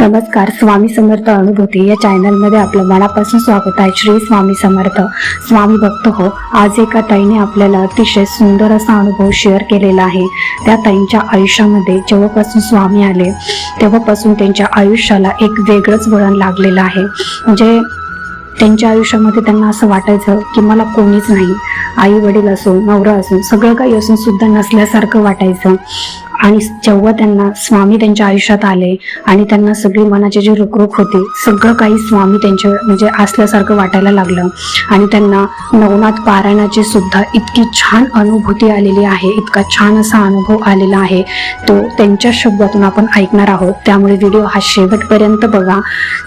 नमस्कार स्वामी समर्थ अनुभूती. या चॅनलमध्ये आपलं मनापासून स्वागत आहे. श्री स्वामी समर्थ. स्वामी भक्त हो आज एका ताईने आपल्याला अतिशय सुंदर असा अनुभव शेअर केलेला आहे. त्या ताईंच्या आयुष्यामध्ये जेव्हापासून स्वामी आले तेव्हापासून त्यांच्या आयुष्याला एक वेगळंच वळण लागलेलं आहे. म्हणजे त्यांच्या आयुष्यामध्ये त्यांना असं वाटायचं की मला कोणीच नाही आई वडील असो नवरा असो सगळं काही असून सुद्धा नसल्यासारखं वाटायचं. आणि जेव्हा त्यांना स्वामी त्यांच्या आयुष्यात आले आणि त्यांना सगळी मनाची जी रुकरुक होती सगळं काही स्वामी त्यांच्या म्हणजे असल्यासारखं वाटायला लागलं. आणि त्यांना नवनाथ पारायणाची सुद्धा इतकी छान अनुभूती आलेली आहे इतका छान असा अनुभव आलेला आहे. तो त्यांच्या शब्दातून आपण ऐकणार आहोत. त्यामुळे व्हिडिओ हा शेवटपर्यंत बघा.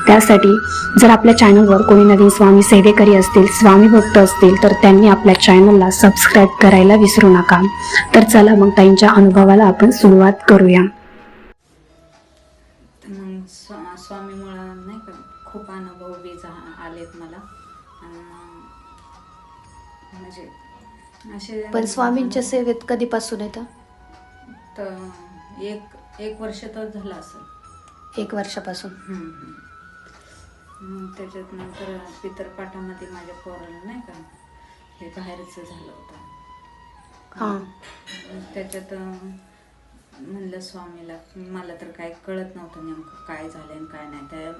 त्यासाठी जर आपल्या चॅनलवर कोणी नवीन स्वामी सेवेकरी असतील स्वामी भक्त असतील तर त्यांनी आपल्या चॅनलला सबस्क्राईब करायला विसरू नका. तर चला मग त्यांच्या अनुभवाला आपण सुरुवात करूया. मग स्वा स्वामीमुळं नाही का खूप अनुभव बी जा- आलेत मला. म्हणजे असे पण स्वामींच्या सेवेत कधीपासून येतं तर? एक एक वर्ष तर झालं असेल. एक वर्षापासून. मग त्याच्यात नंतर पितरपाठामध्ये माझ्या पोराला नाही का हे बाहेरचं झालं होतं. हा. त्याच्यात म्हणलं स्वामीला मला तर काय कळत नव्हतं नेमकं काय झालं आणि काय नाही. त्या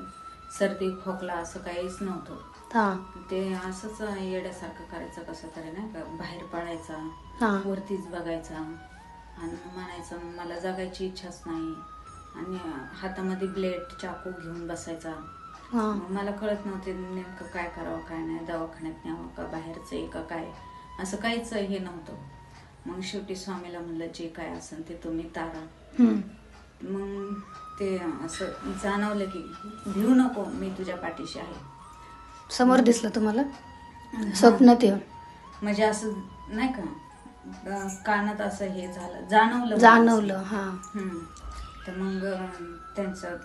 सर्दी खोकला असं काहीच नव्हतं. हा. ते असंच येड्यासारखं करायचं कसं तरी नाही का? बाहेर पडायचा हा. वरतीच बघायचा आणि म्हणायचं मला जगायची इच्छाच नाही. आणि हातामध्ये ब्लेड चाकू घेऊन बसायचा. हा. मग मला कळत नव्हते नेमकं काय करावं काय नाही दवाखान्यात न्यावं का बाहेरचं आहे का काय? असं काहीच हे नव्हतं. मग शेवटी स्वामीला म्हणलं जे काय असेल ते तुम्ही तारा. मग ते असं जाणवलं की भिऊ नको मी तुझ्या पाठीशी आहे. समोर दिसलं तुम्हाला? स्वप्नात येऊन म्हणजे असं नाही का? कानात असं हे झालं जाणवलं जाणवलं. हा. तर मग त्यांचं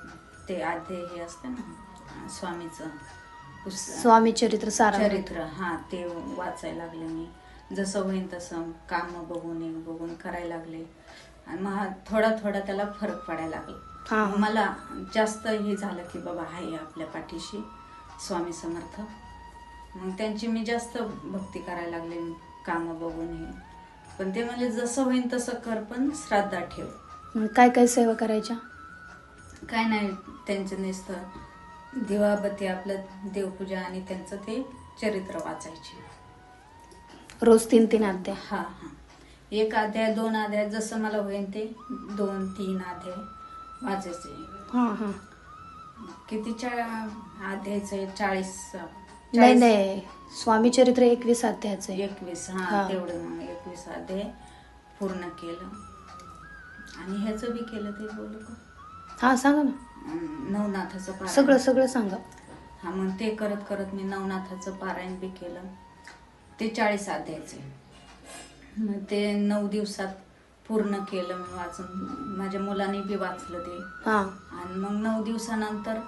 ते आद्य हे असतं ना स्वामीचं स्वामी चरित्र सारा चरित्र हा ते वाचायला लागले मी. जसं होईन तसं काम बघून हे बघून करायला लागले. आणि मग थोडा थोडा त्याला फरक पडायला लागला. हा. मला जास्त हे झालं की बाबा आहे आपल्या पाठीशी स्वामी समर्थ. मग त्यांची मी जास्त भक्ती करायला लागले काम बघून हे पण ते म्हणले जसं होईन तसं कर पण श्राद्धा ठेव. मग काय काय सेवा करायच्या? काय नाही त्यांचं नुसतं दिवाबत्ती आपलं देवपूजा आणि त्यांचं ते चरित्र वाचायचे. रोज तीन तीन अध्याय हा हा. एक अध्याय दोन अध्याय जसं मला होईल ते दोन तीन अध्याय वाचायचे हा हा. किती चा अध्यायचं आहे? चाळीस. नाही चाळीस- नाही. स्वामी चरित्र एकवीस अध्यायाचं आहे. एकवीस हा हा. तेवढं मग एकवीस अध्याय पूर्ण केलं. आणि ह्याचं बी केलं ते बोलू का? हा सांगा ना. अं, नवनाथाचं पारायण. सगळं सगळं सांगा. हा मग ते करत करत मी नवनाथाचं पारायण बी केलं. ते चाळीस अध्यायचे मग ते नऊ दिवसात पूर्ण केलं मी वाचून. माझ्या मुलाने बी वाचलं ते. हा. आणि मग नऊ दिवसानंतर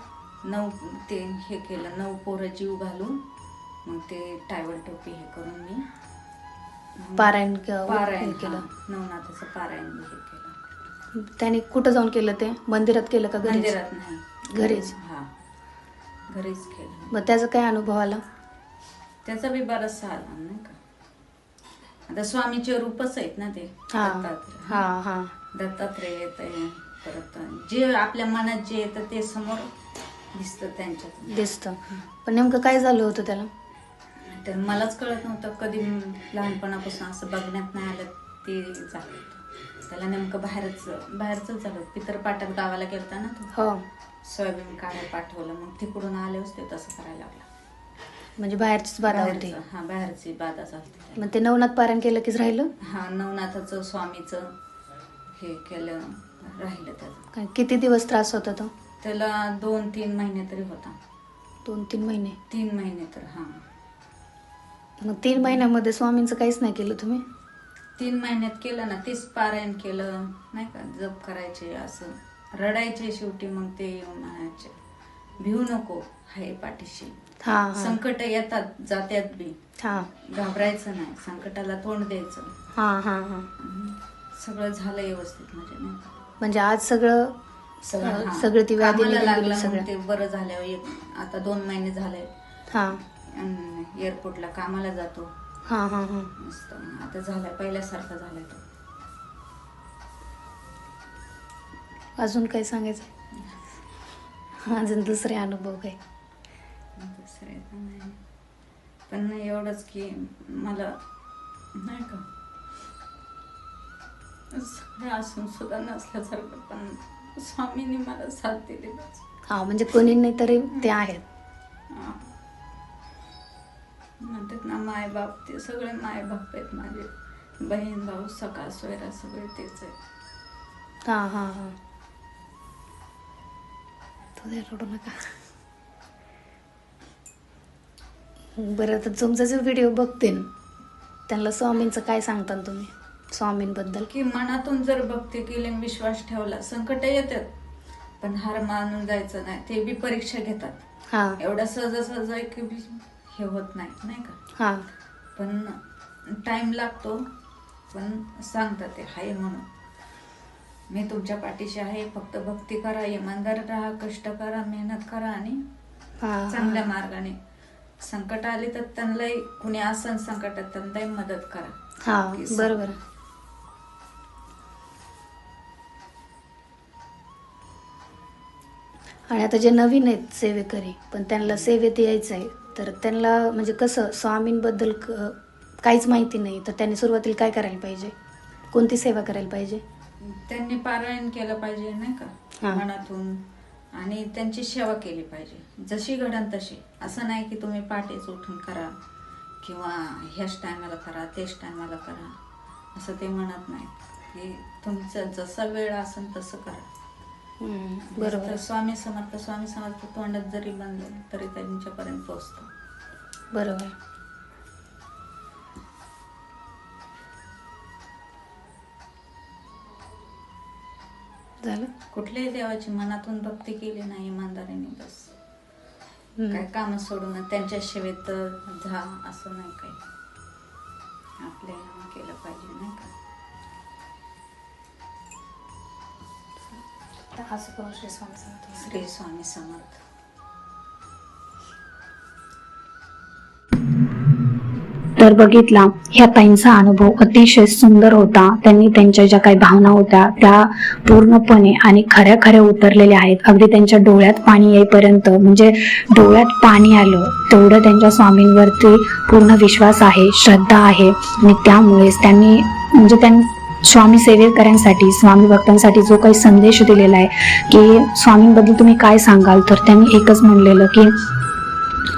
नऊ ते हे केलं नऊ पोरं जीव घालून मग ते टायवल टोपी हे करून मी पारायण क- पारायण केलं नवनाथाचं पारायण बी हे केलं. त्याने कुठं जाऊन केलं ते? मंदिरात केलं का घरीच? मंदिरात नाही. घरीच? हा. घरीच केलं. मग त्याचा काय अनुभव आला? त्याचा बी बराचसा आला नाही का? आता स्वामीचे रूपच आहेत ना ते. हा दत्तात्रय. हा हा. दत्तात्रय येत परत जे आपल्या मनात जे येतं ते समोर दिसतं त्यांच्यात. दिसतं. पण नेमकं काय झालं होतं त्याला? तर मलाच कळत नव्हतं. कधी लहानपणापासून असं बघण्यात नाही आलं ते झालं. होतं. त्याला नेमकं बाहेरच बाहेरच झालं. पितरपाटात गावाला गेलता ना तो. हो. सोयाबीन काढायला पाठवलं. मग तिकडून आलेच ते तसं करायला लागलं. म्हणजे बाहेरचीच बाधा होती. बाहेरचं- हा बाहेरची बाधा चालते मग ते नवनाथ पारायण केलं कीच राहिलं? हा नवनाथाचं स्वामीचं हे केलं राहिलं त्याचं. काय किती दिवस त्रास होता तो? त्याला दोन तीन महिने तरी होता. दोन तीन महिने? तीन महिने तर हा. मग तीन महिन्यामध्ये स्वामींचं काहीच नाही केलं तुम्ही? तीन महिन्यात केलं ना तेच पारायण केलं नाही का जप करायचे असं. रडायचे शेवटी मग ते येऊन म्हणायचे. भिऊ नको हाय पाठीशी. संकट येतात जात्यात बी. हा. घाबरायचं नाही संकटाला तोंड द्यायचं. हा हा हा. सगळं झालं व्यवस्थित म्हणजे म्हणजे आज सगळं सगळं ती व्याधी लागलं सगळं. ते बरं झाल्यावर एक आता दोन महिने झाले हा. एअरपोर्टला कामाला जातो. हा हा हा. मस्त. आता झालाय पहिल्यासारखा झालाय तो. अजून काय सांगायचं? अजून दुसरे अनुभव काय? दुसरे तर नाही. पण एवढंच की मला नाही का? सगळं असून सुद्धा नसल्यासारखं पण स्वामींनी मला साथ दिली. हा म्हणजे कोणी नाही तरी ते आहेत. हा. म्हणतात ना माय बाप ते सगळे माय बाप आहेत माझे. बहीण भाऊ सखा सोयरा सगळे तेच आहेत. हा हा हा. दे रडू नका. बरं तर तुमचा जो व्हिडिओ बघते त्यांना स्वामींचं काय सांगता तुम्ही? स्वामींबद्दल? की मनातून जर भक्ती केली विश्वास ठेवला संकट येतात पण हार मानून जायचं नाही ते बी परीक्षा घेतात. हा. एवढं सहजासहज आहे की हे होत नाही नाही का? हा. पण टाइम लागतो पण सांगतात ते हाय म्हणून. मी तुमच्या पाठीशी आहे. फक्त भक्ती करा इमानदार राहा कष्ट करा मेहनत करा आणि चांगल्या मार्गाने. संकट आली तर त्यांनाही कुणी असन संकटात त्यांनाही मदत करा. हा बरोबर. आणि आता जे नवीन आहेत सेवेकरी पण त्यांना सेवेत यायचं आहे तर त्यांना म्हणजे कसं स्वामींबद्दल काहीच माहिती नाही तर त्यांनी सुरुवातीला काय करायला पाहिजे? कोणती सेवा करायला पाहिजे? त्यांनी पारायण केलं पाहिजे नाही हा. का मनातून. आणि त्यांची सेवा केली पाहिजे. जशी घडण तशी. असं नाही की तुम्ही पहाटेच उठून करा किंवा ह्याच टायमाला करा तेच टायमाला करा. असं ते म्हणत नाही. की तुमचं जसा वेळ असेल तसं करा. हम्म, बरोबर. तर स्वामी समर्थ स्वामी समर्थ तोंडात जरी बनलं तरी त्यांच्यापर्यंत पोहोचतो. बरोबर. झालं? कुठल्याही देवाची मनातून भक्ती केली नाही इमानदारीने बस. काय काम सोडून त्यांच्या सेवेत जा असं नाही काही. आपल्या ह्यानं केलं पाहिजे नाही का? श्री स्वामी समर्थ. तर बघितला ह्या ताईंचा अनुभव अतिशय सुंदर होता. त्यांनी त्यांच्या ज्या काही भावना होत्या त्या पूर्णपणे आणि खऱ्या खऱ्या उतरलेल्या आहेत. अगदी त्यांच्या डोळ्यात पाणी येईपर्यंत म्हणजे डोळ्यात पाणी आलं तेवढं त्यांच्या स्वामींवरती पूर्ण विश्वास आहे श्रद्धा आहे. आणि त्यामुळेच त्यांनी म्हणजे त्यांनी स्वामी सेवेकरांसाठी स्वामी भक्तांसाठी जो काही संदेश दिलेला आहे की स्वामींबद्दल तुम्ही काय सांगाल? तर त्यांनी एकच म्हणलेलं की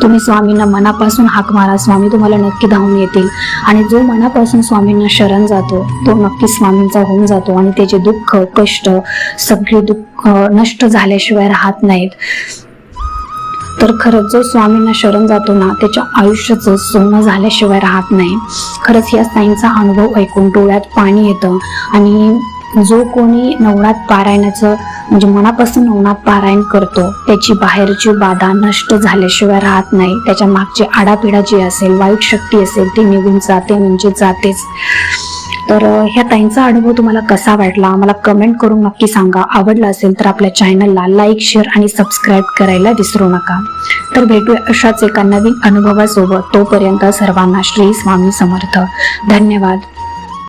तुम्ही स्वामींना मनापासून हाक मारा स्वामी तुम्हाला नक्की धावून येतील. आणि जो मनापासून स्वामींना शरण जातो तो नक्की स्वामींचा होऊन जातो. आणि त्याचे दुःख कष्ट सगळे दुःख नष्ट झाल्याशिवाय राहत नाहीत. तर खरंच जो स्वामींना शरण जातो ना त्याच्या आयुष्याचं सोनं झाल्याशिवाय राहत नाही. खरंच या साईंचा अनुभव ऐकून डोळ्यात पाणी येतं. आणि जो कोणी नवनाथ पारायणाचं म्हणजे मनापासून नवनाथ पारायण करतो त्याची बाहेरची बाधा नष्ट झाल्याशिवाय राहत नाही. त्याच्या मागची आडापिडा जी असेल वाईट शक्ती असेल ती निघून जाते म्हणजे जातेच. तर ह्या ताईंचा अनुभव तुम्हाला कसा वाटला? मला कमेंट करून नक्की सांगा. आवडला असेल तर आपल्या चॅनलला लाईक शेअर आणि सबस्क्राईब करायला विसरू नका. तर भेटूया अशाच एका नवीन अनुभवासोबत. तोपर्यंत सर्वांना श्री स्वामी समर्थ. धन्यवाद.